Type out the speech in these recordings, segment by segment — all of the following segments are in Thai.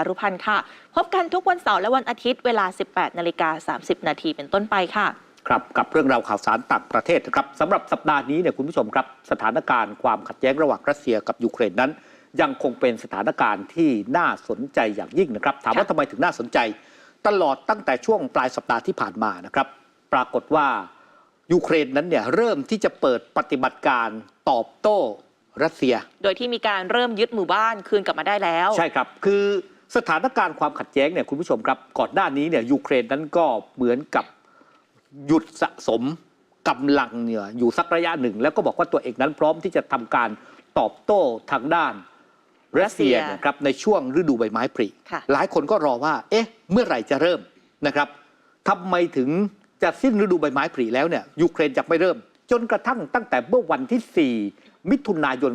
ารุพันธ์ค่ะ พบกันทุกวันเสาร์และวันอาทิตย์เวลา 18นาฬิกา30 นาทีเป็นต้นไปค่ะ ครับกับเรื่องราวข่าวสารต่างประเทศนะครับสำหรับสัปดาห์นี้เนี่ยคุณผู้ชมครับ สถานการณ์ความขัดแย้งระหว่างรัสเซียกับยูเครนนั้น ยังคงเป็นสถานการณ์ที่น่าสนใจอย่างยิ่งนะครับ ถามว่าค่ะทำไมถึงน่าสนใจ ตลอดตั้งแต่ช่วงปลายสัปดาห์ที่ผ่านมานะครับ ปรากฏว่ายูเครนนั้นเนี่ยเริ่มที่จะเปิดปฏิบัติการตอบโต้รัสเซีย โดยที่มีการเริ่มยึดหมู่บ้านคืนกลับมาได้แล้ว ใช่ครับ คือ สถานการณ์ความขัดแย้งเนี่ยคุณผู้ชมครับก่อนหน้านี้เนี่ยยูเครนนั้นก็เหมือนกับหยุดสะสมกำลังเนี่ยอยู่สักระยะหนึ่ง แล้วก็บอกว่าตัวเองนั้นพร้อมที่จะทำการตอบโต้ทางด้านรัสเซียรัสเซียนะครับในช่วงฤดูใบไม้ผลิค่ะหลายคนก็รอว่า เอ๊ะ เมื่อไหร่จะเริ่มนะครับทำไมถึงจะสิ้นฤดูใบไม้ผลิแล้วเนี่ยยูเครนจะไม่เริ่ม จนกระทั่งตั้งแต่เมื่อวันที่ 4 มิถุนายน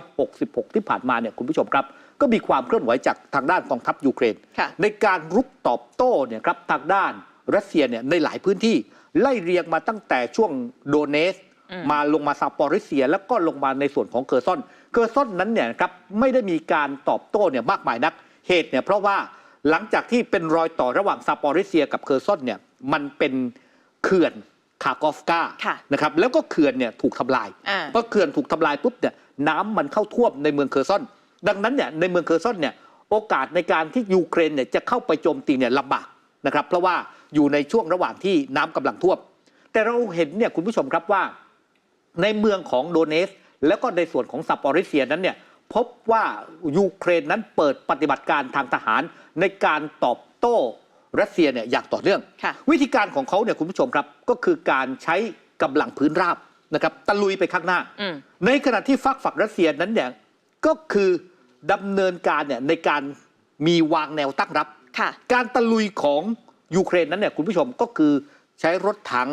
2566 ที่ผ่านมาเนี่ยคุณผู้ชมครับ ก็มีความเคลื่อนไหวจากทางด้านกองทัพยูเครนค่ะในการรุกตอบโต้เนี่ยครับทางด้านรัสเซียเนี่ยในหลายพื้นที่ไล่เรียงมาตั้งแต่ช่วงโดเนสอืมมาลงมาซาปอริเซีย แล้วก็ลงมาในส่วนของเคอร์ซอน เคอร์ซอนนั้นเนี่ยนะครับไม่ได้มีการตอบโต้เนี่ยมากมายนักเหตุเนี่ยเพราะว่าหลังจากที่เป็นรอยต่อระหว่างซาปอริเซียกับเคอร์ซอนเนี่ยมันเป็นเขื่อน คาร์กอฟกาค่ะนะครับแล้วก็เขื่อนเนี่ยถูกทำลายอ่าพอเขื่อนถูกทำลายปุ๊บเนี่ยน้ำมันเข้าท่วมในเมืองเคอร์ซอน ดังนั้นเนี่ยในเมืองเคอร์ซอนเนี่ยโอกาสในการที่ยูเครนเนี่ยจะเข้าไปโจมตีเนี่ยลำบากนะครับเพราะว่าอยู่ในช่วงระหว่างที่น้ำกำลังท่วม แต่เราเห็นเนี่ยคุณผู้ชมครับว่า ในเมืองของโดเนส แล้วก็ในส่วนของซาปอริเซียนั้นเนี่ยพบว่ายูเครนนั้นเปิดปฏิบัติการทางทหารในการตอบโต้ รัสเซียเนี่ยอย่างต่อเนื่องค่ะวิธีการของเขาเนี่ยคุณผู้ชมครับ ก็คือการใช้กำลังพื้นราบนะครับตะลุยไปข้างหน้าอืมในขณะที่ฝักฝักรัสเซียนั้นเนี่ยก็คือดำเนินการเนี่ยในการมีวางแนวตั้งรับค่ะการตะลุยของยูเครนนั้นเนี่ยคุณผู้ชมก็คือใช้รถถัง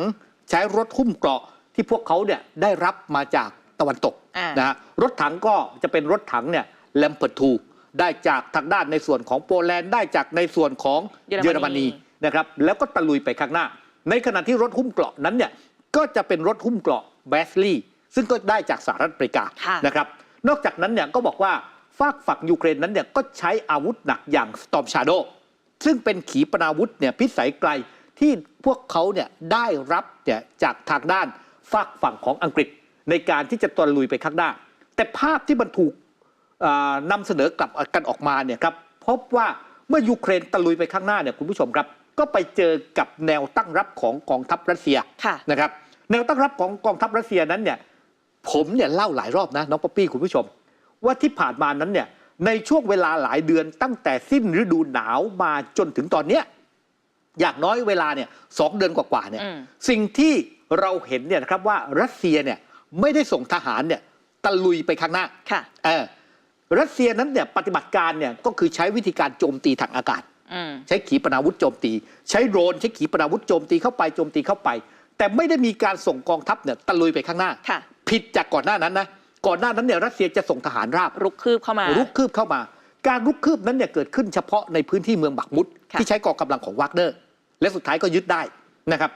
ใช้รถหุ้มเกราะที่พวกเขาเนี่ยได้รับมาจากตะวันตกอ่านนะฮะรถถังก็จะเป็นรถถังเนี่ยแลมเปิดทู ได้จากทางด้านในส่วนของโปแลนด์ได้จากในส่วนของเยอรมนีเยอรมนีนะครับแล้วก็ตะลุยไปข้างหน้า ในขณะที่รถหุ้มเกราะนั้นเนี่ยก็จะเป็นรถหุ้มเกราะแบสลีย์ซึ่งก็ได้จากสหรัฐอเมริกาค่ะนะครับนอกจากนั้นเนี่ยก็บอกว่าฝากฝักยูเครนนั้นเนี่ยก็ใช้อาวุธหนักอย่าง Storm Shadow ซึ่งเป็นขีปนาวุธเนี่ยพิสัยไกลที่พวกเขาเนี่ยได้รับเนี่ยจากทางด้านฝากฝั่งของอังกฤษในการที่จะตะลุยไปข้างหน้า แต่ภาพที่มันถูกอ่า นำเสนอกลับกันออกมาเนี่ยครับพบว่าเมื่อยูเครนตะลุยไปข้างหน้าเนี่ยคุณผู้ชมครับ ก็ไปเจอกับแนวตั้งรับของกองทัพรัสเซียค่ะนะครับแนวตั้งรับของกองทัพรัสเซียนั้นเนี่ยผมเนี่ยเล่าหลายรอบนะน้องป๊อปปี้คุณผู้ชม ว่าที่ผ่านมานั้นเนี่ยในช่วงเวลาหลายเดือนตั้งแต่สิ้นฤดูหนาวมาจนถึงตอนเนี้ยอย่างน้อยเวลาเนี่ยสองเดือนกว่าๆเนี่ยอืมสิ่งที่เราเห็นเนี่ยนะครับว่ารัสเซียเนี่ยไม่ได้ส่งทหารเนี่ยตะลุยไปข้างหน้าค่ะเออ รัสเซียนั้นเนี่ยปฏิบัติการเนี่ยก็คือใช้วิธีการโจมตีทางอากาศอืมใช้ขีปนาวุธโจมตี ใช้โดรนใช้ขีปนาวุธโจมตีเข้าไปโจมตีเข้าไป แต่ไม่ได้มีการส่งกองทัพเนี่ยตะลุยไปข้างหน้าค่ะผิดจากก่อนหน้านั้นนะก่อนหน้านั้นเนี่ยรัสเซียจะส่งทหารราบรุกคืบเข้ามา รุกคืบเข้ามา การรุกคืบนั้นเนี่ยเกิดขึ้นเฉพาะในพื้นที่เมืองบักมุดค่ะที่ใช้กองกำลังของวากเนอร์ และสุดท้ายก็ยึดได้นะครับ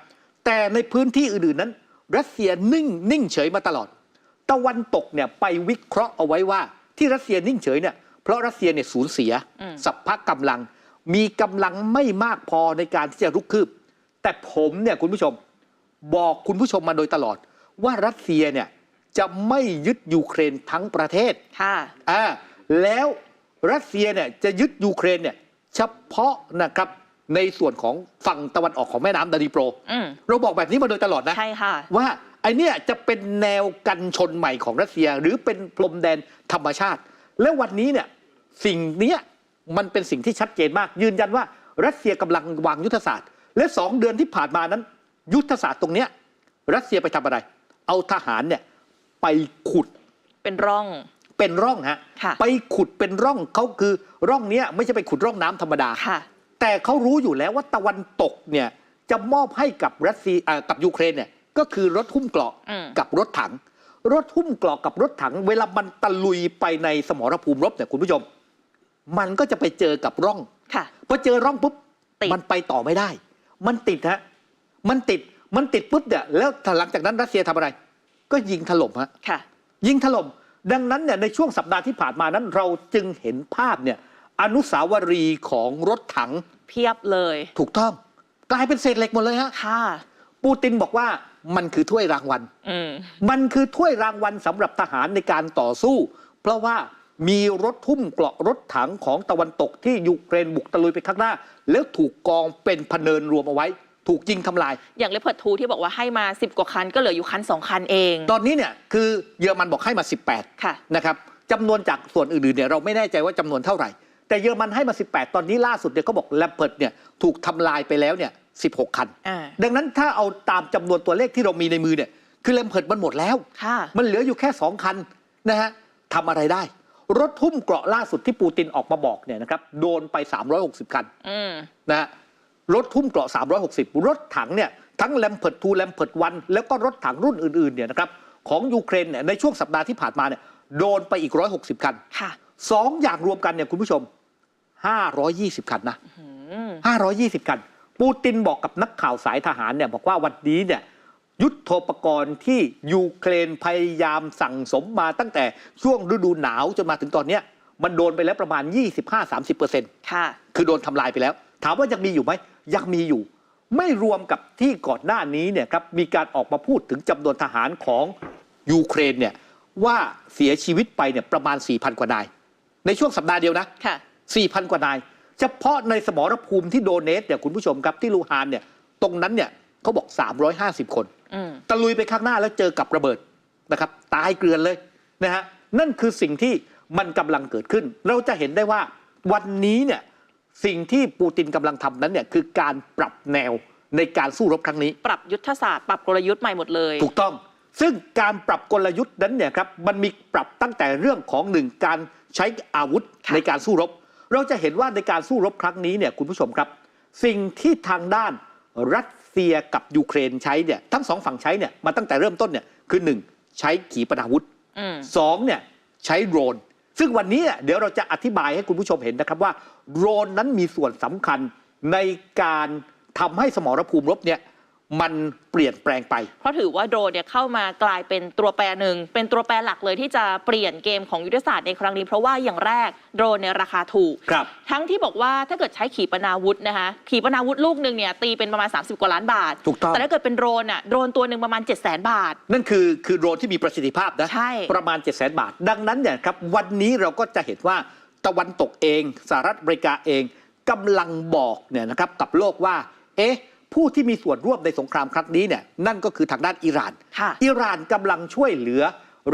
แต่ในพื้นที่อื่นๆนั้น รัสเซียนิ่งนิ่งเฉยมาตลอด ตะวันตกเนี่ยไปวิเคราะห์เอาไว้ว่า ที่รัสเซียนิ่งเฉยเนี่ยเพราะรัสเซียเนี่ยสูญเสียอืมสัพพะกำลัง มีกำลังไม่มากพอในการที่จะรุกคืบ แต่ผมเนี่ยคุณผู้ชมบอกคุณผู้ชมมาโดยตลอด ว่ารัสเซียเนี่ยจะไม่ยึดยูเครนทั้งประเทศค่ะอ่าแล้วรัสเซียเนี่ยจะยึดยูเครนเนี่ยเฉพาะนะครับในส่วนของฝั่งตะวันออกของแม่น้ำดานีโปรอืมเราบอกแบบนี้มาโดยตลอดนะใช่ค่ะว่า ไอเนี่ยจะเป็นแนวกันชนใหม่ของรัสเซีย หรือเป็นพรมแดนธรรมชาติ และวันนี้เนี่ยสิ่งเนี้ยมันเป็นสิ่งที่ชัดเจนมาก ยืนยันว่ารัสเซียกำลังวางยุทธศาสตร์ และสองเดือนที่ผ่านมานั้น ยุทธศาสตร์ตรงเนี้ยรัสเซียไปทำอะไร เอาทหารเนี่ยไปขุดเป็นร่องเป็นร่องฮะค่ะไปขุดเป็นร่องเขาคือร่องเนี้ยไม่ใช่ไปขุดร่องน้ำธรรมดาค่ะแต่เขารู้อยู่แล้วว่าตะวันตกเนี่ยจะมอบให้กับรัสเซียอ่ากับยูเครนเนี่ย ก็คือรถหุ้มเกราะอืมกับรถถัง รถหุ้มเกราะกับรถถัง เวลามันตะลุยไปในสมรภูมิรบเนี่ยคุณผู้ชม มันก็จะไปเจอกับร่องค่ะพอเจอร่องปุ๊บติดมันไปต่อไม่ได้ มันติดฮะมันติดมันติดปุ๊บเนี่ยแล้วหลังจากนั้นรัสเซียทำอะไร ก็ยิงถล่มฮะค่ะยิงถล่มดังนั้นเนี่ยในช่วงสัปดาห์ที่ผ่านมานั้นเราจึงเห็นภาพเนี่ยอนุสาวรีย์ของรถถังเพียบเลย ถูกต้อง กลายเป็นเศษเหล็กหมดเลยฮะค่ะปูตินบอกว่า มันคือถ้วยรางวัลอืมมันคือถ้วยรางวัลสำหรับทหารในการต่อสู้ เพราะว่ามีรถทุ่มเกราะรถถังของตะวันตกที่ยูเครนบุกตะลุยไปข้างหน้า แล้วถูกกองเป็นพเนินรวมเอาไว้ ถูกยิงทำลาย อย่างเลเพิร์ทูที่บอกว่าให้มา 10 กว่าคัน ก็เหลืออยู่คัน 2 คันเอง ตอนนี้เนี่ยคือเยอรมันบอกให้มา 18ค่ะนะครับจำนวนจากส่วนอื่นๆเนี่ยเราไม่แน่ใจว่าจำนวนเท่าไหร่ แต่เยอรมันให้มา 18 ตอนนี้ล่าสุดเนี่ยเขาบอกแลมเพิร์ดเนี่ยถูกทำลายไปแล้วเนี่ย 16 คัน อ่า ดังนั้นถ้าเอาตามจำนวนตัวเลขที่เรามีในมือเนี่ย คือแลมเพิร์ดมันหมดแล้ว ค่ะ มันเหลืออยู่แค่ 2 คันนะฮะทำอะไรได้ รถทุ่มเกราะล่าสุดที่ปูตินออกมาบอกเนี่ยนะครับโดนไป 360 คัน อืม นะฮะรถทุ่มเกราะ 360 รถถังเนี่ยทั้งแลมเพิร์ดทูแลมเพิร์ดวันแล้วก็รถถังรุ่นอื่นๆเนี่ยนะครับของยูเครนเนี่ยในช่วงสัปดาห์ที่ผ่านมาเนี่ยโดนไปอีก 160 คันค่ะ สองอย่างรวมกันเนี่ยคุณผู้ชม 520 คันนะ อืม 520 คัน ปูตินบอกกับนักข่าวสายทหารเนี่ยบอกว่าวันนี้เนี่ยยุทธโธปกรณ์ที่ยูเครนพยายามสั่งสมมาตั้งแต่ช่วงฤดูหนาวจนมาถึงตอนเนี้ยมันโดนไปแล้วประมาณ 25-30%ค่ะ คือโดนทำลายไปแล้ว ถามว่ายังมีอยู่ไหม ยังมีอยู่ ไม่รวมกับที่ก่อนหน้านี้เนี่ยครับมีการออกมาพูดถึงจำนวนทหารของยูเครนเนี่ยว่าเสียชีวิตไปเนี่ยประมาณ 4,000 กว่านาย ในช่วงสัปดาห์เดียวนะค่ะ4,000 กว่านาย เฉพาะในสมรภูมิที่โดเนสเนี่ยคุณผู้ชมครับที่ลูฮานเนี่ยตรงนั้นเนี่ยเขาบอก 350 คนอืมตะลุยไปข้างหน้าแล้วเจอกับระเบิดนะครับตายเกลือนเลยนะฮะนั่นคือสิ่งที่มันกำลังเกิดขึ้น เราจะเห็นได้ว่าวันนี้เนี่ยสิ่งที่ปูตินกำลังทำนั้นเนี่ยคือการปรับแนวในการสู้รบครั้งนี้ ปรับยุทธศาสตร์ปรับกลยุทธ์ใหม่หมดเลย ถูกต้อง ซึ่งการปรับกลยุทธ์นั้นเนี่ยครับมันมีปรับตั้งแต่เรื่องของหนึ่งการใช้อาวุธค่ะในการสู้รบ เราจะเห็นว่าในการสู้รบครั้งนี้เนี่ยคุณผู้ชมครับ สิ่งที่ทางด้านรัสเซียกับยูเครนใช้เนี่ยทั้งสองฝั่งใช้เนี่ยมาตั้งแต่เริ่มต้นเนี่ยคือหนึ่งใช้ขีปนาวุธอืมสองเนี่ยใช้โดรน ซึ่งวันนี้เนี่ยเดี๋ยวเราจะอธิบายให้คุณผู้ชมเห็นนะครับว่าโดรนนั้นมีส่วนสำคัญในการทำให้สมรภูมิรบเนี่ย มันเปลี่ยนแปลงไป เพราะถือว่าโดรนเนี่ยเข้ามากลายเป็นตัวแปรหนึ่ง เป็นตัวแปรหลักเลยที่จะเปลี่ยนเกมของยุทธศาสตร์ในครั้งนี้ เพราะว่าอย่างแรกโดรนเนี่ยราคาถูก ครับ ทั้งที่บอกว่าถ้าเกิดใช้ขีปนาวุธนะคะขีปนาวุธลูกหนึ่งเนี่ยตีเป็นประมาณ 30 กว่าล้านบาท ถูกต้อง แต่ถ้าเกิดเป็นโดรนอะโดรนตัวหนึ่งประมาณ 7 0 0 0 0 0 บาท นั่นคือคือโดรนที่มีประสิทธิภาพนะใช่ ประมาณ 7 0 0 0 0 0 บาท ดังนั้นเนี่ยครับวันนี้เราก็จะเห็นว่าตะวันตกเองสหรัฐอเมริกาเองกำลังบอกเนี่ยนะครับกับโลกว่า เอ๊ะ ผู้ที่มีส่วนร่วมในสงครามครั้งนี้เนี่ยนั่นก็คือทางด้านอิหร่านค่ะอิหร่านกำลังช่วยเหลือ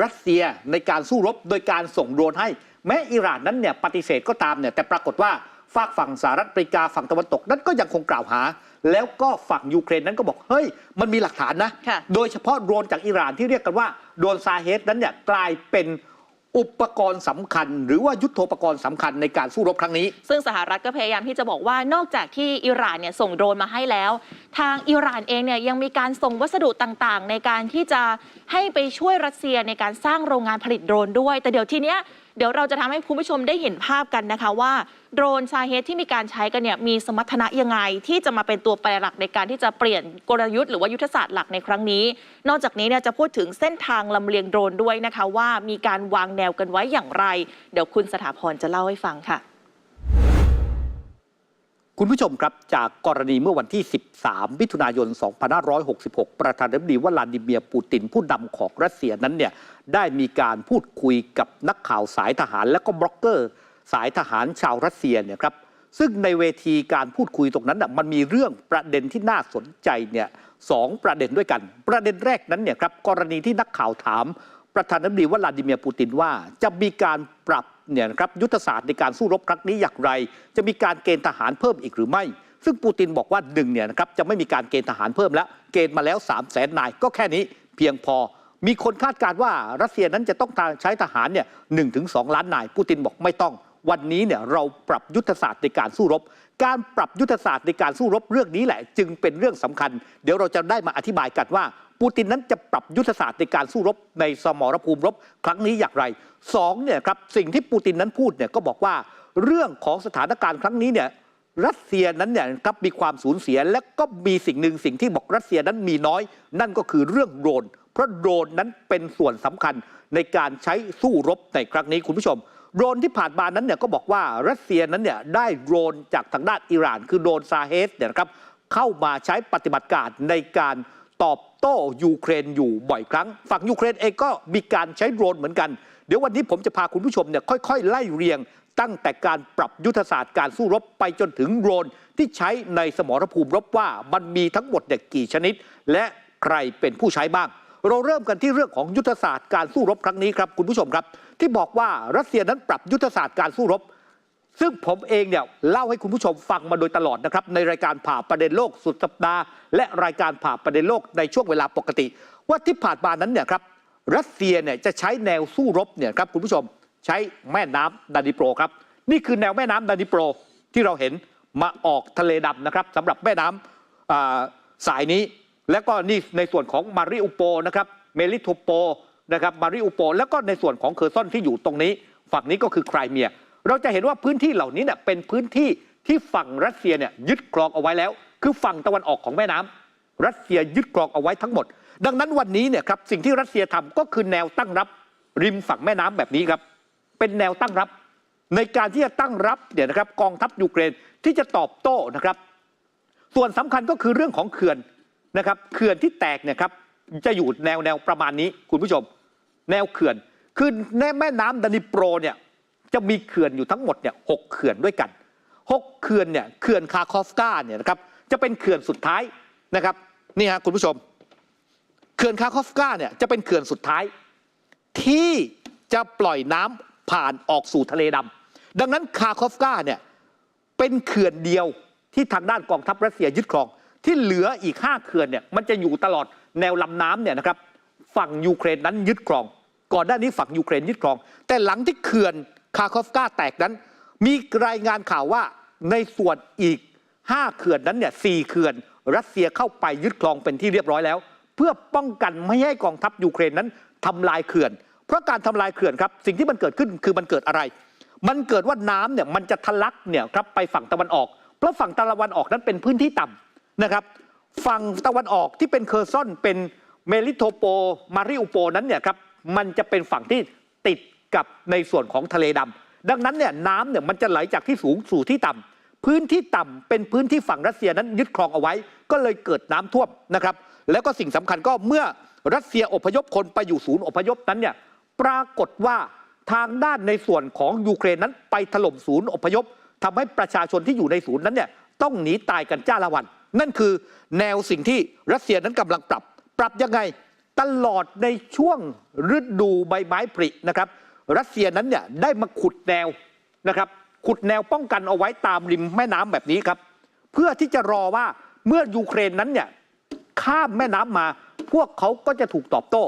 รัสเซียในการสู้รบโดยการส่งโดรนให้ แม้อิหร่านนั้นเนี่ยปฏิเสธก็ตามเนี่ยแต่ปรากฏว่าฝากฝั่งสหรัฐอเมริกาฝั่งตะวันตกนั้นก็ยังคงกล่าวหา แล้วก็ฝั่งยูเครนนั้นก็บอกเฮ้ย มันมีหลักฐานนะค่ะโดยเฉพาะโดรนจากอิหร่านที่เรียกกันว่าโดรนซาเฮดนั้นเนี่ยกลายเป็น อุปกรณ์สำคัญ หรือว่ายุทโธปกรณ์สำคัญในการสู้รบครั้งนี้ ซึ่งสหรัฐก็พยายามที่จะบอกว่านอกจากที่อิหร่านเนี่ยส่งโดรนมาให้แล้ว ทางอิหร่านเองเนี่ยยังมีการส่งวัสดุต่างๆ ในการที่จะให้ไปช่วยรัสเซียในการสร้างโรงงานผลิตโดรนด้วย แต่เดี๋ยวทีเนี้ย เดี๋ยวเราจะทำให้คุณผู้ชมได้เห็นภาพกันนะคะว่าโดรนซาเฮดที่มีการใช้กันเนี่ยมีสมรรถนะยังไง ที่จะมาเป็นตัวแปรหลักในการที่จะเปลี่ยนกลยุทธ์หรือว่ายุทธศาสตร์หลักในครั้งนี้ นอกจากนี้เนี่ยจะพูดถึงเส้นทางลำเลียงโดรนด้วยนะคะ ว่ามีการวางแนวกันไว้อย่างไร เดี๋ยวคุณสถาพรจะเล่าให้ฟังค่ะ คุณผู้ชมครับจากกรณีเมื่อวันที่ 13 มิถุนายน 2566 ประธานาธิบดีวลาดิเมียร์ปูตินผู้นำของรัสเซียนั้นเนี่ยได้มีการพูดคุยกับนักข่าวสายทหารและก็บล็อกเกอร์ สายทหารชาวรัสเซียเนี่ยครับซึ่งในเวทีการพูดคุยตรงนั้นน่ะมันมีเรื่องประเด็นที่น่าสนใจเนี่ยสองประเด็นด้วยกัน ประเด็นแรกนั้นเนี่ยครับกรณีที่นักข่าวถาม ประธานาธิบดีวลาดิเมียร์ปูตินว่าจะมีการปรับ เนี่ยนะครับยุทธศาสตร์ในการสู้รบครั้งนี้อย่างไร จะมีการเกณฑ์ทหารเพิ่มอีกหรือไม่ ซึ่งปูตินบอกว่าหนึ่งเนี่ยนะครับจะไม่มีการเกณฑ์ทหารเพิ่มแล้ว เกณฑ์มาแล้ว3 0 0แสนนายก็แค่นี้เพียงพอ มีคนคาดการว่ารัสเซียนั้นจะต้องใช้ทหารเนี่ยหนึ่งถึงสล้านนายปูตินบอกไม่ต้อง วันนี้เนี่ยเราปรับยุทธศาสตร์ในการสู้รบ การปรับยุทธศาสตร์ในการสู้รบเรื่องนี้แหละ จึงเป็นเรื่องสำคัญ เดี๋ยวเราจะได้มาอธิบายกันว่า ปูตินนั้นจะปรับยุทธศาสตร์ในการสู้รบในสมรภูมิรบครั้งนี้อย่างไรสองเนี่ยครับสิ่งที่ปูตินนั้นพูดเนี่ยก็บอกว่าเรื่องของสถานการณ์ครั้งนี้เนี่ยรัสเซียนั้นเนี่ยครับมีความสูญเสียและก็มีสิ่งหนึ่งสิ่งที่บอกรัสเซียนั้นมีน้อย นั่นก็คือเรื่องโดรน เพราะโดรนนั้นเป็นส่วนสำคัญในการใช้สู้รบในครั้งนี้คุณผู้ชมโดรนที่ผ่านมานั้นเนี่ยก็บอกว่ารัสเซียนั้นเนี่ยได้โดรนจากทางด้านอิหร่าน คือโดรนซาเฮสเนี่ยนะครับเข้ามาใช้ปฏิบัติการในการตอบ โต้ยูเครนอยู่บ่อยครั้ง ฝั่งยูเครนเองก็มีการใช้โดรนเหมือนกัน เดี๋ยววันนี้ผมจะพาคุณผู้ชมเนี่ยค่อยๆ ไล่เรียง ตั้งแต่การปรับยุทธศาสตร์การสู้รบไปจนถึงโดรนที่ใช้ในสมรภูมิรบว่ามันมีทั้งหมดเนี่ยกี่ชนิด และใครเป็นผู้ใช้บ้าง เราเริ่มกันที่เรื่องของยุทธศาสตร์การสู้รบครั้งนี้ครับคุณผู้ชมครับ ที่บอกว่ารัสเซียนั้นปรับยุทธศาสตร์การสู้รบ ซึ่งผมเองเนี่ยเล่าให้คุณผู้ชมฟังมาโดยตลอดนะครับ ในรายการผ่าประเด็นโลกสุดสัปดาห์ และรายการผ่าประเด็นโลกในช่วงเวลาปกติ ว่าที่ผ่านมานั้นเนี่ยครับรัสเซียเนี่ยจะใช้แนวสู้รบเนี่ยครับคุณผู้ชมใช้แม่น้ำดานิโปรครับ นี่คือแนวแม่น้ำดานิโปรที่เราเห็นมาออกทะเลดำนะครับสำหรับแม่น้ำอ่าสายนี้ และก็นี่ในส่วนของมาริอุโปนะครับเมลิโทโปนะครับมาริอุโป แล้วก็ในส่วนของเคอร์ซอนที่อยู่ตรงนี้ ฝั่งนี้ก็คือไครเมีย เราจะเห็นว่าพื้นที่เหล่านี้เนี่ยเป็นพื้นที่ที่ฝั่งรัสเซียเนี่ยยึดครองเอาไว้แล้ว คือฝั่งตะวันออกของแม่น้ำรัสเซียยึดครองเอาไว้ทั้งหมด ดังนั้นวันนี้เนี่ยครับสิ่งที่รัสเซียทำก็คือแนวตั้งรับริมฝั่งแม่น้ำแบบนี้ครับ เป็นแนวตั้งรับ ในการที่จะตั้งรับเนี่ยนะครับกองทัพยูเครนที่จะตอบโต้นะครับ ส่วนสำคัญก็คือเรื่องของเขื่อนนะครับเขื่อนที่แตกเนี่ยครับจะอยู่แนวแนวประมาณนี้คุณผู้ชม แนวเขื่อนคือแม่น้ำดานิโปรเนี่ย จะมีเขื่อนอยู่ทั้งหมดเนี่ยหกเขื่อนด้วยกันหกเขื่อนเนี่ยเขื่อนคาคอฟกาเนี่ยนะครับจะเป็นเขื่อนสุดท้ายนะครับนี่ฮะคุณผู้ชม เขื่อนคาคอฟกาเนี่ยจะเป็นเขื่อนสุดท้าย ที่จะปล่อยน้ำผ่านออกสู่ทะเลดำดังนั้นคาคอฟกาเนี่ยเป็นเขื่อนเดียวที่ทางด้านกองทัพรัสเซียยึดครอง ที่เหลืออีก 5 เขื่อนเนี่ยมันจะอยู่ตลอดแนวลำน้ำเนี่ยนะครับฝั่งยูเครนนั้นยึดครอง ก่อนหน้านี้ฝั่งยูเครนยึดครอง แต่หลังที่เขื่อน คาคอฟกาแตกนั้น มีรายงานข่าวว่าในส่วนอีก 5 เขื่อนนั้นเนี่ยสเขื่อน รัสเซียเข้าไปยึดครองเป็นที่เรียบร้อยแล้ว เพื่อป้องกันไม่ให้กองทัพยูเครนนั้นทำลายเขื่อน เพราะการทำลายเขื่อนครับ สิ่งที่มันเกิดขึ้นคือมันเกิดอะไร มันเกิดว่าน้ำเนี่ยมันจะทะลักเนี่ยครับไปฝั่งตะวันออก เพราะฝั่งตะวันออกนั้นเป็นพื้นที่ต่ำนะครับ ฝั่งตะวันออกที่เป็นเคอร์ซอนเป็นเมลิโทโปมาริอุโปนั้นเนี่ยครับมันจะเป็นฝั่งที่ติด กับในส่วนของทะเลดำดังนั้นเนี่ยน้ำเนี่ยมันจะไหลจากที่สูงสู่ที่ต่ำพื้นที่ต่ำเป็นพื้นที่ฝั่งรัสเซียนั้นยึดครองเอาไว้ ก็เลยเกิดน้ำท่วมนะครับ แล้วก็สิ่งสำคัญก็เมื่อรัสเซียอพยพคนไปอยู่ศูนย์อพยพนั้นเนี่ยปรากฏว่าทางด้านในส่วนของยูเครนนั้นไปถล่มศูนย์อพยพทำให้ประชาชนที่อยู่ในศูนย์นั้นเนี่ยต้องหนีตายกันจ้าละวัน นั่นคือแนวสิ่งที่รัสเซียนั้นกำลังปรับ ปรับยังไง ตลอดในช่วงฤดูใบไม้ผลินะครับ รัสเซียนั้นเนี่ยได้มาขุดแนวนะครับขุดแนวป้องกันเอาไว้ตามริมแม่น้ำแบบนี้ครับ เพื่อที่จะรอว่าเมื่อยูเครนนั้นเนี่ยข้ามแม่น้ำมา พวกเขาก็จะถูกตอบโต้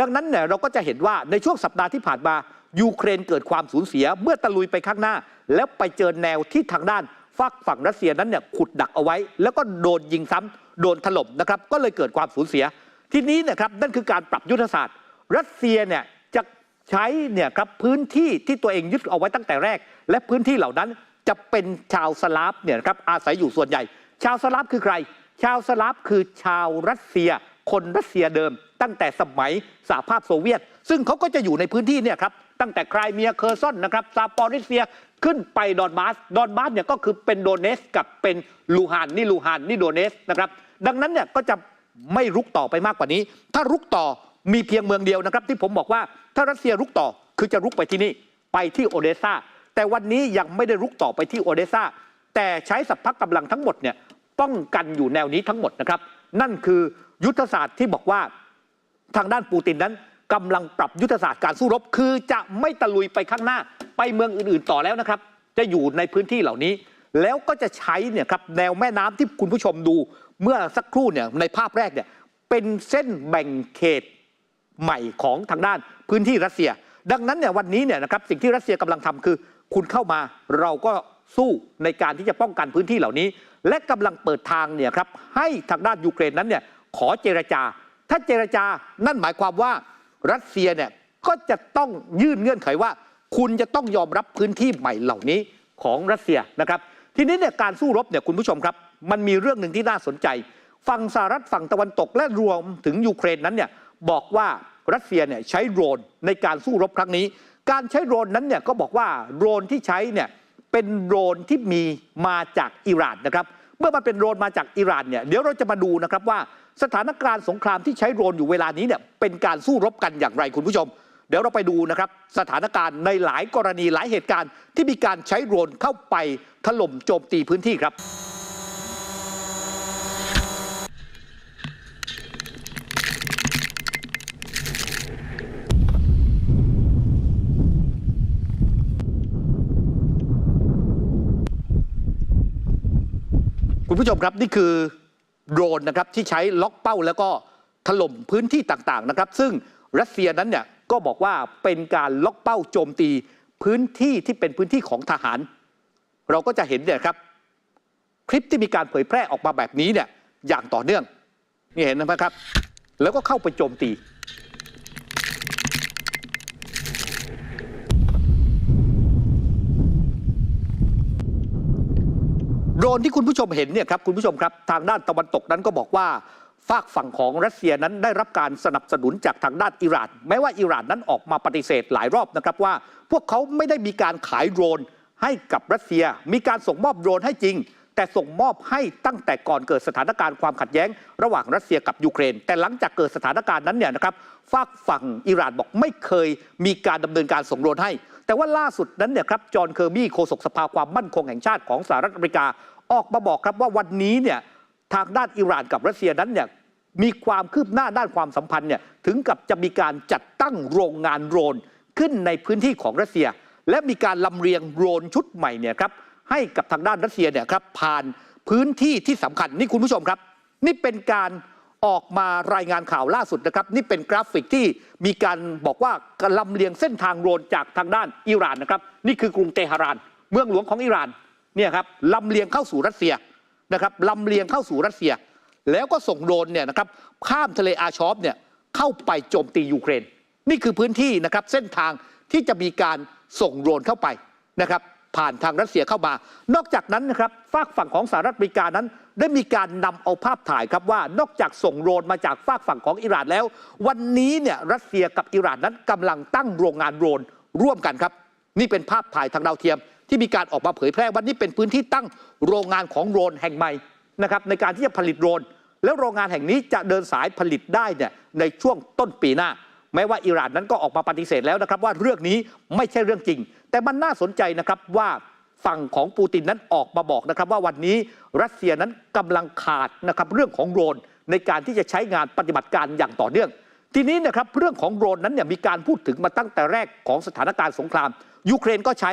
ดังนั้นเนี่ยเราก็จะเห็นว่าในช่วงสัปดาห์ที่ผ่านมายูเครนเกิดความสูญเสีย เมื่อตะลุยไปข้างหน้า แล้วไปเจอแนวที่ทางด้านฝักฝั่งรัสเซียนั้นเนี่ยขุดดักเอาไว้ แล้วก็โดนยิงซ้ำโดนถล่มนะครับ ก็เลยเกิดความสูญเสีย ทีนี้นะครับนั่นคือการปรับยุทธศาสตร์ รัสเซียเนี่ย ใช้เนี่ยครับพื้นที่ที่ตัวเองยึดเอาไว้ตั้งแต่แรก และพื้นที่เหล่านั้นจะเป็นชาวสลาฟเนี่ยครับอาศัยอยู่ส่วนใหญ่ ชาวสลาฟคือใคร ชาวสลาฟคือชาวรัสเซีย คนรัสเซียเดิม ตั้งแต่สมัยสหภาพโซเวียต ซึ่งเขาก็จะอยู่ในพื้นที่เนี่ยครับตั้งแต่ไครเมียเคอร์ซอนนะครับซาปอริเซียขึ้นไปดอนบาสดอนบาสเนี่ยก็คือเป็นโดเนสกับเป็นลูฮานนี่ลูฮานนี่โดเนสนะครับดังนั้นเนี่ยก็จะไม่รุกต่อไปมากกว่านี้ ถ้ารุกต่อ มีเพียงเมืองเดียวนะครับ ที่ผมบอกว่าถ้ารัสเซียรุกต่อคือจะรุกไปที่นี่ไปที่โอเดซาแต่วันนี้ยังไม่ได้รุกต่อไปที่โอเดซาแต่ใช้สัพพะกำลังทั้งหมดเนี่ยป้องกันอยู่แนวนี้ทั้งหมดนะครับ นั่นคือยุทธศาสตร์ที่บอกว่าทางด้านปูตินนั้นกำลังปรับยุทธศาสตร์การสู้รบ คือจะไม่ตะลุยไปข้างหน้า ไปเมืองอื่นๆต่อแล้วนะครับ จะอยู่ในพื้นที่เหล่านี้ แล้วก็จะใช้เนี่ยครับแนวแม่น้ำที่คุณผู้ชมดู เมื่อสักครู่เนี่ยในภาพแรกเนี่ยเป็นเส้นแบ่งเขต ใหม่ของทางด้านพื้นที่รัสเซีย ดังนั้นเนี่ยวันนี้เนี่ยนะครับสิ่งที่รัสเซียกำลังทำคือ คุณเข้ามาเราก็สู้ในการที่จะป้องกันพื้นที่เหล่านี้ และกำลังเปิดทางเนี่ยครับให้ทางด้านยูเครนนั้นเนี่ยขอเจรจา ถ้าเจรจานั่นหมายความว่ารัสเซียเนี่ยก็จะต้องยื่นเงื่อนไขว่า คุณจะต้องยอมรับพื้นที่ใหม่เหล่านี้ของรัสเซียนะครับทีนี้เนี่ยการสู้รบเนี่ยคุณผู้ชมครับ มันมีเรื่องหนึ่งที่น่าสนใจ ฝั่งสหรัฐฝั่งตะวันตกและรวมถึงยูเครนนั้นเนี่ย บอกว่ารัสเซียเนี่ยใช้โดรนในการสู้รบครั้งนี้ การใช้โดรนนั้นเนี่ยก็บอกว่าโดรนที่ใช้เนี่ยเป็นโดรนที่มีมาจากอิหร่านนะครับ เมื่อมันเป็นโดรนมาจากอิหร่านเนี่ยเดี๋ยวเราจะมาดูนะครับว่าสถานการณ์สงครามที่ใช้โดรนอยู่เวลานี้เนี่ยเป็นการสู้รบกันอย่างไรคุณผู้ชม เดี๋ยวเราไปดูนะครับสถานการณ์ในหลายกรณีหลายเหตุการณ์ที่มีการใช้โดรนเข้าไปถล่มโจมตีพื้นที่ครับ ผู้ชมครับนี่คือโดรนนะครับที่ใช้ล็อกเป้าแล้วก็ถล่มพื้นที่ต่างๆนะครับ ซึ่งรัสเซียนั้นเนี่ยก็บอกว่าเป็นการล็อกเป้าโจมตีพื้นที่ที่เป็นพื้นที่ของทหาร เราก็จะเห็นเนี่ยครับ คลิปที่มีการเผยแพร่ออกมาแบบนี้เนี่ยอย่างต่อเนื่องนี่เห็นไหมครับ แล้วก็เข้าไปโจมตี รนที่คุณผู้ชมเห็นเนี่ยครับคุณผู้ชมครับทางด้านตะวันตกนั้นก็บอกว่าฝากฝั่งของรัสเซียนั้นได้รับการสนับสนุนจากทางด้านอิหร่าน แม้ว่าอิหร่านนั้นออกมาปฏิเสธหลายรอบนะครับว่า พวกเขาไม่ได้มีการขายโดรนให้กับรัสเซีย มีการส่งมอบโดรนให้จริง แต่ส่งมอบให้ตั้งแต่ก่อนเกิดสถานการณ์ความขัดแย้ง ระหว่างรัสเซียกับยูเครน แต่หลังจากเกิดสถานการณ์นั้นเนี่ยนะครับฝากฝั่งอิหร่านบอกไม่เคยมีการดำเนินการส่งโดรนให้แต่ว่าล่าสุดนั้นเนี่ยครับจอห์นเคอร์บี้โฆษกสภาความมั่นคงแห่งชาติของสหรัฐอเมริกา ออกมาบอกครับว่าวันนี้เนี่ยทางด้านอิหร่านกับรัสเซียนั้นเนี่ยมีความคืบหน้าด้านความสัมพันธ์เนี่ยถึงกับจะมีการจัดตั้งโรงงานโดรนขึ้นในพื้นที่ของรัสเซีย และมีการลำเลียงโดรนชุดใหม่เนี่ยครับให้กับทางด้านรัสเซียเนี่ยครับผ่านพื้นที่ที่สำคัญนี่คุณผู้ชมครับ นี่เป็นการออกมารายงานข่าวล่าสุดนะครับ นี่เป็นกราฟิกที่มีการบอกว่าการลำเลียงเส้นทางโดรนจากทางด้านอิหร่านนะครับ นี่คือกรุงเตหะราน เมืองหลวงของอิหร่าน เนี่ยครับลำเลียงเข้าสู่รัสเซียนะครับลำเลียงเข้าสู่รัสเซีย แล้วก็ส่งโดรนเนี่ยนะครับข้ามทะเลอาชอฟเนี่ยเข้าไปโจมตียูเครน นี่คือพื้นที่นะครับเส้นทางที่จะมีการส่งโดรนเข้าไปนะครับผ่านทางรัสเซียเข้ามา นอกจากนั้นนะครับฝากฝั่งของสหรัฐอเมริกานั้น ได้มีการนำเอาภาพถ่ายครับว่านอกจากส่งโดรนมาจากฝากฝั่งของอิหร่านแล้ว วันนี้เนี่ยรัสเซียกับอิหร่านนั้นกำลังตั้งโรงงานโดรนร่วมกันครับ นี่เป็นภาพถ่ายทางดาวเทียม ที่มีการออกมาเผยแพร่วันนี้เป็นพื้นที่ตั้งโรงงานของโรนแห่งใหม่นะครับในการที่จะผลิตโรน แล้วโรงงานแห่งนี้จะเดินสายผลิตได้เนี่ยในช่วงต้นปีหน้าแม้ว่าอิหร่านนั้นก็ออกมาปฏิเสธแล้วนะครับว่าเรื่องนี้ไม่ใช่เรื่องจริง แต่มันน่าสนใจนะครับว่าฝั่งของปูตินนั้นออกมาบอกนะครับว่าวันนี้รัสเซียนั้นกำลังขาดนะครับเรื่องของโรนในการที่จะใช้งานปฏิบัติการอย่างต่อเนื่อง ทีนี้นะครับเรื่องของโรนนั้นเนี่ยมีการพูดถึงมาตั้งแต่แรกของสถานการณ์สงคราม ยูเครนก็ใช้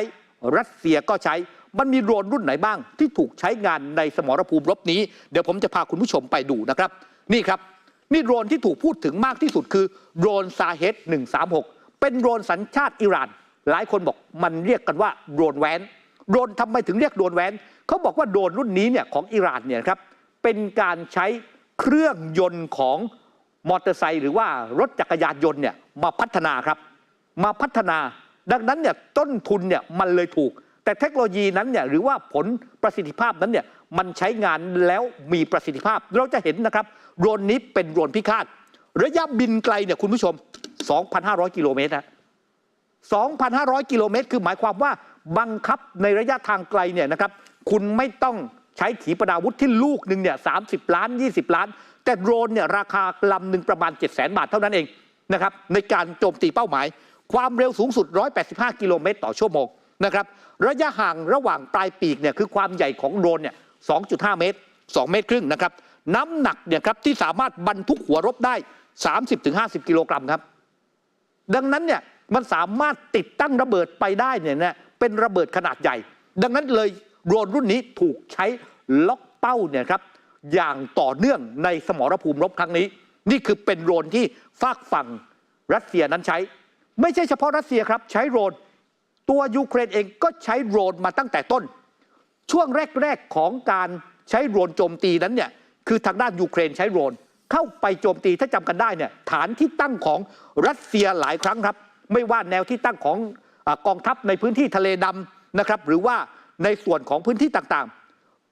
รัสเซียก็ใช้มันมีโดรนรุ่นไหนบ้าง ที่ถูกใช้งานในสมรภูมิรบนี้ เดี๋ยวผมจะพาคุณผู้ชมไปดูนะครับ นี่ครับ นี่โดรนที่ถูกพูดถึงมากที่สุดคือโดรนซาเฮด136 เป็นโดรนสัญชาติอิหร่าน หลายคนบอกมันเรียกกันว่าโดรนแวนโดรนทำไมถึงเรียกโดรนแวนเขาบอกว่าโดรนรุ่นนี้เนี่ยของอิหร่านเนี่ยครับเป็นการใช้เครื่องยนต์ของมอเตอร์ไซค์หรือว่ารถจักรยานยนต์เนี่ยมาพัฒนาครับ มาพัฒนา ดังนั้นเนี่ยต้นทุนเนี่ยมันเลยถูก แต่เทคโนโลยีนั้นเนี่ยหรือว่าผลประสิทธิภาพนั้นเนี่ยมันใช้งานแล้วมีประสิทธิภาพ เราจะเห็นนะครับโดรนนี้เป็นโดรนพิฆาตระยะบินไกลเนี่ยคุณผู้ชม 2,500 กิโลเมตรนะ2,500 กิโลเมตร คือหมายความว่าบังคับในระยะทางไกลเนี่ยนะครับคุณไม่ต้องใช้ขีปนาวุธที่ลูกหนึ่งเนี่ย30ล้าน 20 ล้าน แต่โดรนเนี่ยราคาลำหนึ่งประมาณ 7 0 0 0 0 0 บาทเท่านั้นเองนะครับในการโจมตีเป้าหมาย ความเร็วสูงสุด 185 กิโลเมตรต่อชั่วโมงนะครับระยะห่างระหว่างปลายปีกเนี่ยคือความใหญ่ของโดรนเนี่ย 2.5 เมตร 2 เมตรครึ่งนะครับน้ำหนักเนี่ยครับที่สามารถบรรทุกหัวรบได้ 30-50 กิโลกรัมครับ ดังนั้นเนี่ยมันสามารถติดตั้งระเบิดไปได้เนี่ยนะเป็นระเบิดขนาดใหญ่ ดังนั้นเลยโดรนรุ่นนี้ถูกใช้ล็อกเป้าเนี่ยครับอย่างต่อเนื่องในสมรภูมิรบครั้งนี้ นี่คือเป็นโดรนที่ฝากฝั่งรัสเซียนั้นใช้ ไม่ใช่เฉพาะรัสเซียครับ ใช้โรนตัวยูเครนเองก็ใช้โรนมาตั้งแต่ต้น ช่วงแรก ๆ ของการใช้โรนโจมตีนั้นเนี่ยคือทางด้านยูเครนใช้โรนเข้าไปโจมตีถ้าจำกันได้เนี่ยฐานที่ตั้งของรัสเซียหลายครั้งครับ ไม่ว่าแนวที่ตั้งของอกองทัพในพื้นที่ทะเลดำนะครับ หรือว่าในส่วนของพื้นที่ต่าง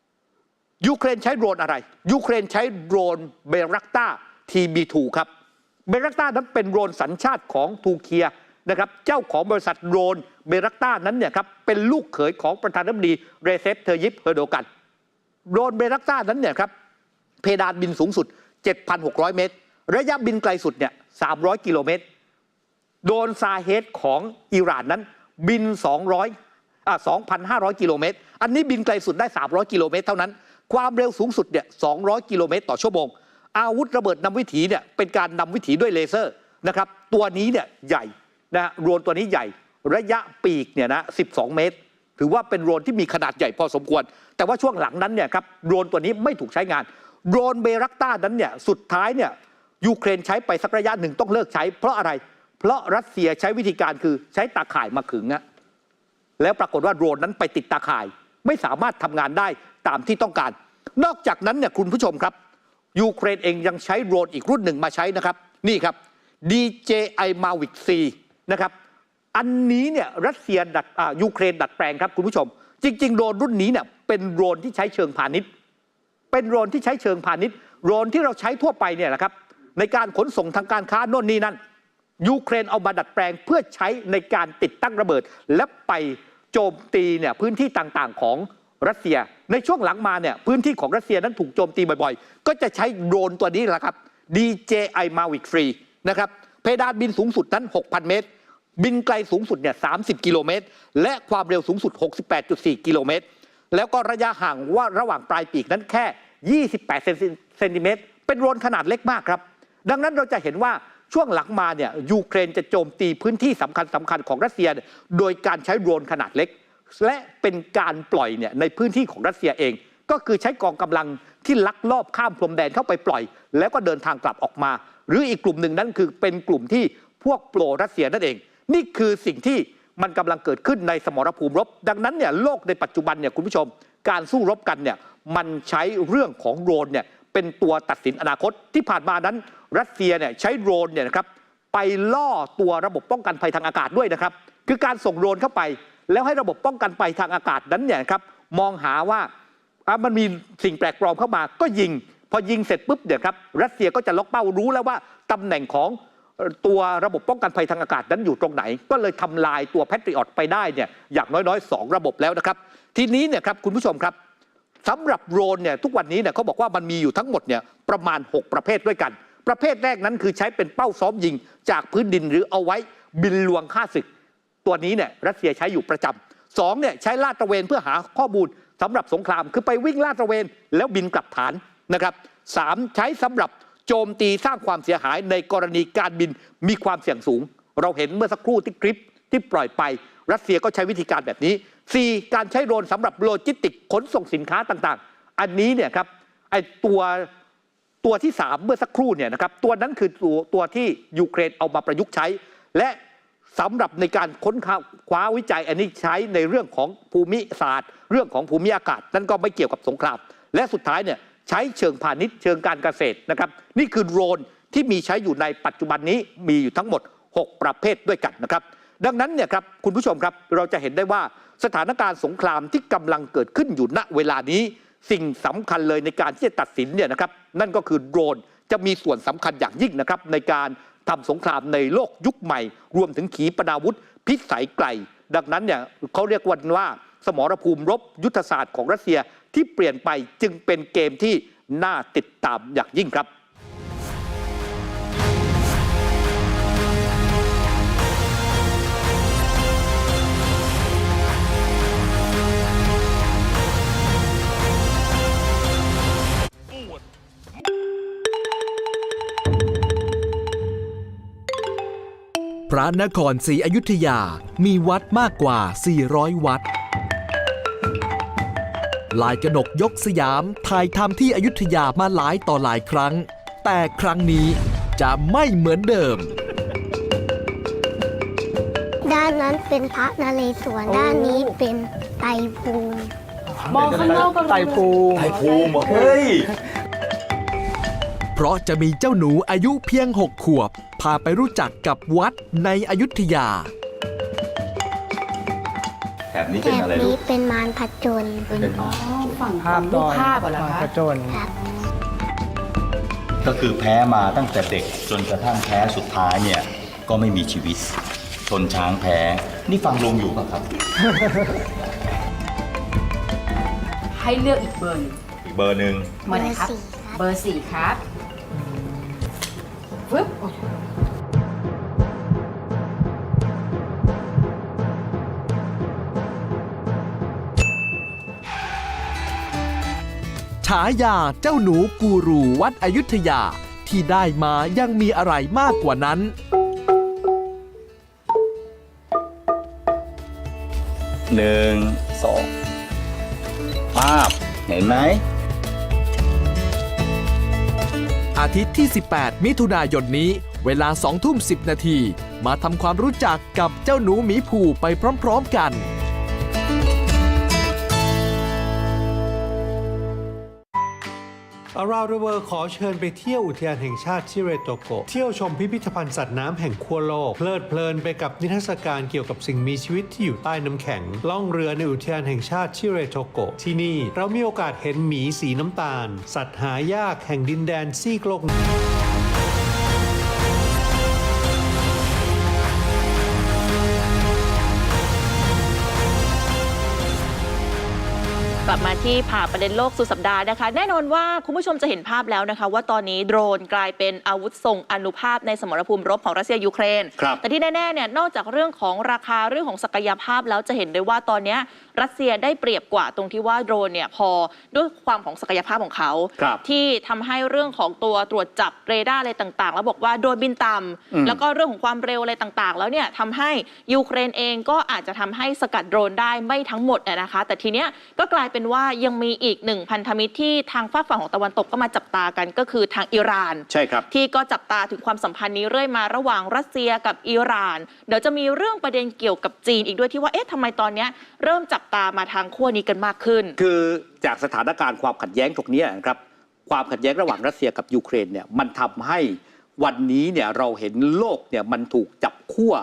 ๆยูเครนใช้โดรนอะไรยูเครนใช้โดรนเบรักตา TB2 ครับ เบรักต้านั้นเป็นโดรนสัญชาติของทูเคียนะครับเจ้าของบริษัทโดรนเบรักต้านั้นเนี่ยครับเป็นลูกเขยของประธานาธิบดีเรเซปเทอยิปเฮโดกันโดรนเบรักต้านั้นเนี่ยครับเพดานบินสูงสุด 7,600 เมตร ระยะบินไกลสุดเนี่ย300 กิโลเมตร โดนซาเฮดของอิหร่านนั้นบิน 200อ่า2,500 กิโลเมตร อันนี้บินไกลสุดได้ 300 กิโลเมตรเท่านั้น ความเร็วสูงสุดเนี่ย200 กิโลเมตรต่อชั่วโมง อาวุธระเบิดนำวิถีเนี่ยเป็นการนำวิถีด้วยเลเซอร์นะครับตัวนี้เนี่ยใหญ่นะโรนตัวนี้ใหญ่ระยะปีกเนี่ยนะ12 เมตร ถือว่าเป็นโรนที่มีขนาดใหญ่พอสมควร แต่ว่าช่วงหลังนั้นเนี่ยครับโรนตัวนี้ไม่ถูกใช้งานโรนเบรักต้านั้นเนี่ยสุดท้ายเนี่ยยูเครนใช้ไปสักระยะหนึ่งต้องเลิกใช้ เพราะอะไร เพราะรัสเซียใช้วิธีการคือใช้ตาข่ายมาขึงอะแล้วปรากฏว่าโรนนั้นไปติดตาข่าย ไม่สามารถทำงานได้ตามที่ต้องการ นอกจากนั้นเนี่ยคุณผู้ชมครับ ยูเครนเองยังใช้โดรนอีกรุ่นหนึ่งมาใช้นะครับ นี่ครับ DJI Mavic C นะครับ อันนี้เนี่ยรัสเซียดัดยูเครนดัดแปลงครับคุณผู้ชม จริง ๆ โดรนรุ่นนี้เนี่ยเป็นโดรนที่ใช้เชิงพาณิชย์ เป็นโดรนที่ใช้เชิงพาณิชย์โดรนที่เราใช้ทั่วไปเนี่ยนะครับในการขนส่งทางการค้าโน่นนี่นั่นยูเครนเอามาดัดแปลงเพื่อใช้ในการติดตั้งระเบิด และไปโจมตีเนี่ยพื้นที่ต่างๆของ รัสเซีย ในช่วงหลังมาเนี่ยพื้นที่ของรัสเซียนั้นถูกโจมตีบ่อยๆ ก็จะใช้โดรนตัวนี้แหละครับ DJI Mavic 3นะครับเพดานบินสูงสุดนั้น 6,000 เมตร บินไกลสูงสุดเนี่ย30 กิโลเมตร และความเร็วสูงสุด 68.4 กิโลเมตร แล้วก็ระยะห่างว่าระหว่างปลายปีกนั้นแค่ 28 เซนติเมตร เป็นโดรนขนาดเล็กมากครับ ดังนั้นเราจะเห็นว่าช่วงหลังมาเนี่ยยูเครนจะโจมตีพื้นที่สำคัญสำคัญของรัสเซีย โดยการใช้โดรนขนาดเล็ก และเป็นการปล่อยเนี่ยในพื้นที่ของรัสเซียเอง ก็คือใช้กองกำลังที่ลักลอบข้ามพรมแดนเข้าไปปล่อย แล้วก็เดินทางกลับออกมา หรืออีกกลุ่มหนึ่งนั้นคือเป็นกลุ่มที่พวกโปรรัสเซียนั่นเอง นี่คือสิ่งที่มันกำลังเกิดขึ้นในสมรภูมิรบ ดังนั้นเนี่ยโลกในปัจจุบันเนี่ยคุณผู้ชม การสู้รบกันเนี่ยมันใช้เรื่องของโดรนเนี่ยเป็นตัวตัดสินอนาคตที่ผ่านมานั้น รัสเซียเนี่ยใช้โดรนเนี่ยนะครับไปล่อตัวระบบป้องกันภัยทางอากาศด้วยนะครับ คือการส่งโดรนเข้าไป แล้วให้ระบบป้องกันภัยทางอากาศนั้นเนี่ยครับมองหาว่ามันมีสิ่งแปลกปลอมเข้ามาก็ยิง พอยิงเสร็จปุ๊บเนี่ยครับรัสเซียก็จะล็อกเป้ารู้แล้วว่าตำแหน่งของตัวระบบป้องกันภัยทางอากาศนั้นอยู่ตรงไหน ก็เลยทำลายตัวแพทริออตไปได้เนี่ยอย่างน้อยๆ 2 ระบบแล้วนะครับ ทีนี้เนี่ยครับคุณผู้ชมครับสำหรับโดรนเนี่ยทุกวันนี้เนี่ยเขาบอกว่ามันมีอยู่ทั้งหมดเนี่ยประมาณ 6 ประเภทด้วยกัน ประเภทแรกนั้นคือใช้เป็นเป้าซ้อมยิงจากพื้นดินหรือเอาไว้บินลวงฆ่าศึก ตัวนี้เนี่ยรัสเซียใช้อยู่ประจำสองเนี่ยใช้ลาดตระเวนเพื่อหาข้อมูลสำหรับสงคราม คือไปวิ่งลาดตระเวนแล้วบินกลับฐานนะครับสามใช้สำหรับโจมตีสร้างความเสียหายในกรณีการบินมีความเสี่ยงสูง เราเห็นเมื่อสักครู่ที่คลิปที่ปล่อยไป รัสเซียก็ใช้วิธีการแบบนี้ 4. การใช้โดรนสำหรับโลจิสติกขนส่งสินค้าต่างๆ อันนี้เนี่ยครับไอตัวตัวที่ 3 เมื่อสักครู่เนี่ยนะครับตัวนั้นคือตัวตัวที่ยูเครนเอามาประยุกต์ใช้ และ สำหรับในการค้นคว้าวิจัยอันนี้ใช้ในเรื่องของภูมิศาสตร์ เรื่องของภูมิอากาศ นั่นก็ไม่เกี่ยวกับสงคราม และสุดท้ายเนี่ยใช้เชิงพาณิชย์เชิงการเกษตรนะครับ นี่คือโดรนที่มีใช้อยู่ในปัจจุบันนี้มีอยู่ทั้งหมด 6 ประเภทด้วยกันนะครับ ดังนั้นเนี่ยครับคุณผู้ชมครับเราจะเห็นได้ว่าสถานการณ์สงครามที่กำลังเกิดขึ้นอยู่ณเวลานี้ สิ่งสำคัญเลยในการที่จะตัดสินเนี่ยนะครับนั่นก็คือโดรนจะมีส่วนสำคัญอย่างยิ่งนะครับในการ ทำสงครามในโลกยุคใหม่ รวมถึงขีปนาวุธ พิสัยไกล ดังนั้นเนี่ยเขาเรียกวันว่าสมรภูมิรบยุทธศาสตร์ของรัสเซียที่เปลี่ยนไปจึงเป็นเกมที่น่าติดตามอย่างยิ่งครับ พระนครศรีอยุธยามีวัดมากกว่า 400 วัด ลายกนกยกสยามถ่ายทำที่อยุธยามาหลายต่อหลายครั้ง แต่ครั้งนี้จะไม่เหมือนเดิม ด้านนั้นเป็นพระนเรศวรด้านนี้เป็นไตรภูมิ มองข้างนอกก็รู้ ไตรภูมิไตรภูมิเหรอเฮ้ย เพราะจะมีเจ้าหนูอายุเพียง 6 ขวบ พาไปรู้จักกับวัดในอยุธยา แถบนี้แถเป็นบอะไรลูนี้ก เป็นมารผจญเป็นอ๋อภาพฝั่งดรูปอยภาพเหรอกคะระโจน ครับ ก็คือแพ้มาตั้งแต่เด็กจนกระทั่งแพ้สุดท้ายเนี่ย ก็ไม่มีชีวิตโชชนช้างแพ้ นี่ฟังลุงอยู่ป่ะครับให้เลือกอีกเบอร์หนึ่งอีกเบอร์หนึ่งเบอร์ไหนครับ เบอร์สี่ครับ เบอร์สี่ครับฟึบฉายาเจ้าหนูกูรูวัดอยุธยา ที่ได้มายังมีอะไรมากกว่านั้น หนึ่งสองภาพเห็นไหม อาทิตย์ที่ 18 มิถุนายนนี้ เวลา2ทุ่ม10 นาที มาทำความรู้จักกับเจ้าหนูหมีผูไปพร้อมๆกัน Around the World ขอเชิญไปเที่ยวอุทยานแห่งชาติชิเรโตโกะเที่ยวชมพิพิธภัณฑ์สัตว์น้ำแห่งขั้วโลก เพลิดเพลินไปกับนิทรรศการเกี่ยวกับสิ่งมีชีวิตที่อยู่ใต้น้ำแข็ง ล่องเรือในอุทยานแห่งชาติชิเรโตโกะที่นี่เรามีโอกาสเห็นหมีสีน้ำตาล สัตว์หายากแห่งดินแดนซีกโลก กลับมาที่ผ่าประเด็นโลกสุดสัปดาห์นะคะ แน่นอนว่าคุณผู้ชมจะเห็นภาพแล้วนะคะ ว่าตอนนี้โดรนกลายเป็นอาวุธทรงอนุภาพในสมรภูมิรบของรัสเซียยูเครนครับแต่ที่แน่ๆเนี่ยนอกจากเรื่องของราคาเรื่องของศักยภาพแล้วจะเห็นได้ว่าตอนเนี้ยรัสเซียได้เปรียบกว่าตรงที่ว่าโดรนเนี่ยพอด้วยความของศักยภาพของเขา ครับที่ทำให้เรื่องของตัวตรวจจับเรดาร์อะไรต่าง ๆ แล้วบอกว่าโดรนบินต่อืมำแล้วก็เรื่องของความเร็วอะไรต่างๆ แล้วเนี่ยทำให้ยูเครนเองก็อาจจะทำให้สกัดโดรนได้ไม่ทั้งหมดอะนะคะ แต่ทีเนี้ยก็กลายเป็นว่ายังมีอีกหนึ่งพันธมิตรที่ทางฝากฝั่งของตะวันตกก็มาจับตากันก็คือทางอิหร่าน ใช่ครับ ที่ก็จับตาถึงความสัมพันธ์นี้เรื่อยมาระหว่างรัสเซียกับอิหร่าน เดี๋ยวจะมีเรื่องประเด็นเกี่ยวกับจีนอีกด้วยที่ว่า เอ๊ะทำไมตอนเนี้ยเริ่มจับตามาทางขั้วนี้กันมากขึ้น คือจากสถานการณ์ความขัดแย้งตรงเนี้ยนะครับความขัดแย้งระหว่างรัสเซียกับยูเครนเนี่ยมันทำให้วันนี้เนี่ยเราเห็นโลกเนี่ยมันถูกจับขั้ว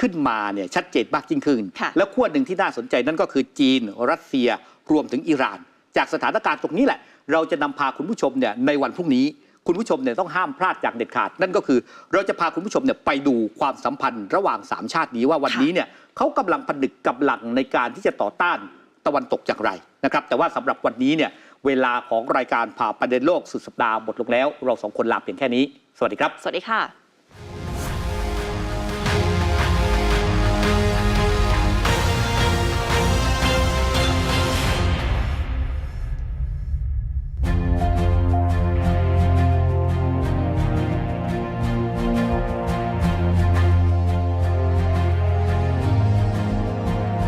ขึ้นมาเนี่ยชัดเจนมากยิ่งขึ้นค่ะแล้วขั้วหนึ่งที่น่าสนใจนั่นก็คือจีนรัสเซียรวมถึงอิหร่าน จากสถานการณ์ตรงนี้แหละ เราจะนำพาคุณผู้ชมเนี่ยในวันพรุ่งนี้ คุณผู้ชมเนี่ยต้องห้ามพลาดอย่างเด็ดขาด นั่นก็คือเราจะพาคุณผู้ชมเนี่ยไปดูความสัมพันธ์ระหว่างสามชาตินี้ว่าวันนี้เนี่ย เขากำลังผนึกกำลังในการที่จะต่อต้านตะวันตกอย่างไรนะครับ แต่ว่าสำหรับวันนี้เนี่ยเวลาของรายการผ่าประเด็นโลกสุดสัปดาห์หมดลงแล้ว เราสองคนลาเพียงแค่นี้ สวัสดีครับ สวัสดีค่ะ